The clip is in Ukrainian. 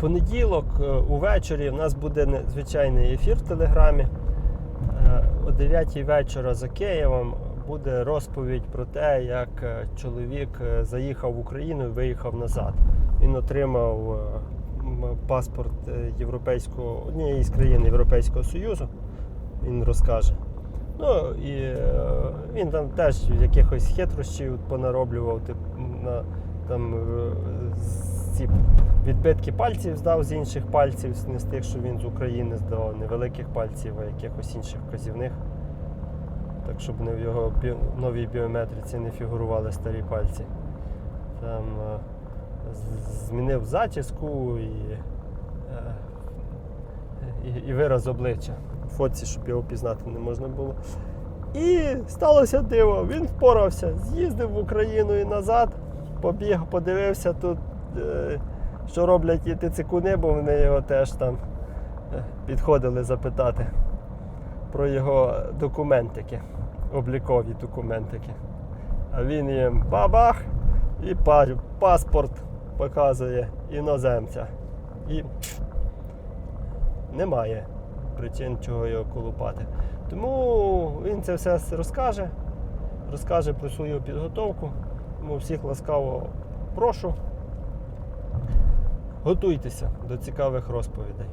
понеділок е, увечері в нас буде звичайний ефір в Телеграмі. Е, О 9 вечора за Києвом буде розповідь про те, як е, чоловік заїхав в Україну і виїхав назад. Він отримав паспорт європейського однієї з країн Європейського Союзу. Він розкаже. Ну і він там теж якихось хитрощів понароблював, тип, на, там е, ці відбитки пальців здав з інших пальців, не з тих, що він з України здавав, не великих пальців, а якихось інших вказівних. Так, щоб не в його бі... новій біометриці не фігурували старі пальці. Там е, змінив зачіску і, е, і, і вираз обличчя. Фотці, щоб його пізнати не можна було. І сталося диво. Він впорався, з'їздив в Україну і назад, побіг, подивився тут, е, що роблять ті тицикуни, бо вони його теж там е, підходили запитати про його документики, облікові документики. А він їм бабах і паспорт показує іноземця. І немає причин, чого його колупати. Тому він це все розкаже, розкаже про свою підготовку. Тому всіх ласкаво прошу. Готуйтеся до цікавих розповідей.